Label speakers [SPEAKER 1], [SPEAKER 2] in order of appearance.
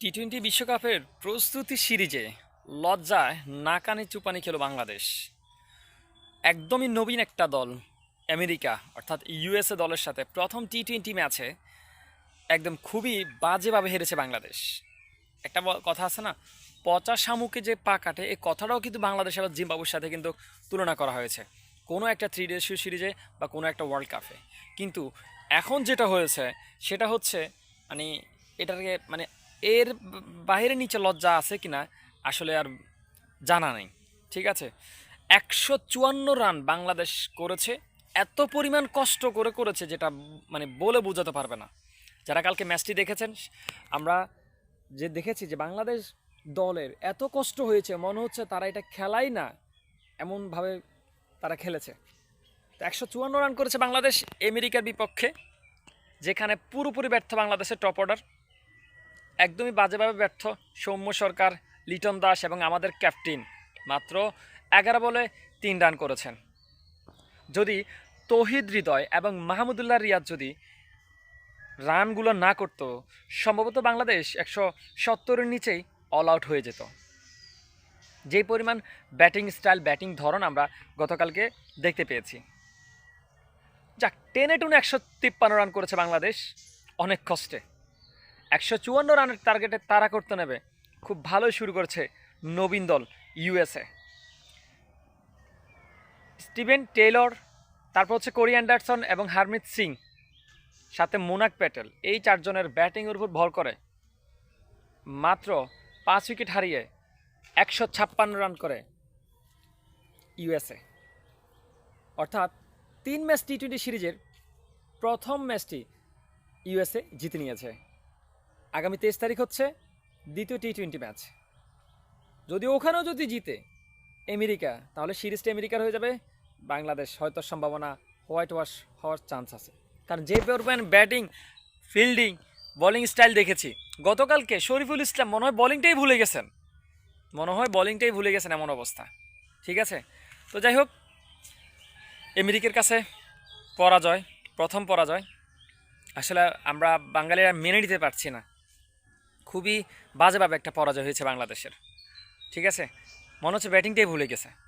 [SPEAKER 1] T twenty বিশ্বকাপের প্রস্তুতি সিরিজে লজ্জায় নাকানি চুপানি খেল বাংলাদেশ। একদমই নবীন একটা দল, আমেরিকা, অর্থাৎ ইউএসএ দলের সাথে প্রথম টি টোয়েন্টি ম্যাচে একদম খুবই বাজেভাবে হেরেছে বাংলাদেশ। একটা কথা আছে না, পচা শামুকে যে পা কাটে এই কথাটাও কিন্তু বাংলাদেশ আবার জিম্বাবুর সাথে কিন্তু তুলনা করা হয়েছে। কোনো একটা থ্রি ডে সিরিজে বা কোনো একটা ওয়ার্ল্ড কাপে কিন্তু এখন যেটা হয়েছে, সেটা হচ্ছে মানে এটাকে মানে এর বাইরে নিচে লজ্জা আছে কিনা, আসলে আর জানা নেই, ঠিক আছে? একশো চুয়ান্ন রান বাংলাদেশ করেছে, এত পরিমাণ কষ্ট করে করেছে যেটা মানে বলে বোঝাতে পারবে না। যারা কালকে ম্যাচটি দেখেছেন, আমরা যে দেখেছি যে বাংলাদেশ দলের এত কষ্ট হয়েছে, মনে হচ্ছে তারা এটা খেলাই না, এমনভাবে তারা খেলেছে। তো একশো চুয়ান্ন রান করেছে বাংলাদেশ, আমেরিকার বিপক্ষে, যেখানে পুরোপুরি ব্যর্থ বাংলাদেশের টপ অর্ডার। একদমই বাজেভাবে ব্যর্থ সৌম্য সরকার, লিটন দাস এবং আমাদের ক্যাপ্টেন। মাত্র এগারো বলে তিন রান করেছেন। যদি তহিদ হৃদয় এবং মাহমুদুল্লাহ রিয়াদ যদি রানগুলো না করতো, সম্ভবত বাংলাদেশ একশো সত্তরের নিচেই অল আউট হয়ে যেত। যেই পরিমাণ ব্যাটিং স্টাইল ব্যাটিং ধরন আমরা গতকালকে দেখতে পেয়েছি। যাক, টেনে টুনে একশো তিপ্পান্ন রান করেছে বাংলাদেশ, অনেক কষ্টে। একশো চুয়ান্ন রানের টার্গেটে তারা করতে নেবে। খুব ভালোই শুরু করেছে নবীন দল ইউএসএ স্টিভেন টেইলর, তারপর হচ্ছে কোরি অ্যান্ডারসন এবং হারমিত সিং, সাথে মোনাক প্যাটেল। এই চারজনের ব্যাটিংয়ের উপর ভর করে। মাত্র পাঁচ উইকেট হারিয়ে একশো ছাপ্পান্ন রান করে ইউএসএ অর্থাৎ তিন ম্যাচ টি টোয়েন্টি সিরিজের প্রথম ম্যাচটি ইউএসএ জিতে নিয়েছে। আগামী তেইশ তারিখ হচ্ছে দ্বিতীয় টি টোয়েন্টি ম্যাচ। যদি ওখানেও যদি জিতে আমেরিকা, তাহলে সিরিজটা আমেরিকার হয়ে যাবে। বাংলাদেশ হয়তো সম্ভাবনা হোয়াইট ওয়াশ হওয়ার চান্স আছে। কারণ যে পরিমাণ ব্যাটিং, ফিল্ডিং, বোলিং স্টাইল দেখেছি, গতকালকে শরীফুল ইসলাম মনে হয় বোলিংটাই ভুলে গেছেন। মনে হয় বোলিংটাই ভুলে গেছেন এমন অবস্থা। ঠিক আছে? তো যাই হোক, আমেরিকার কাছে পরাজয়, প্রথম পরাজয়। আসলে আমরা বাঙালিরা মেনে নিতে পারছি না। খুবই বাজেভাবে একটা পরাজয় হয়েছে বাংলাদেশের। ঠিক আছে? মনে হচ্ছে ব্যাটিংটাই ভুলে গেছে।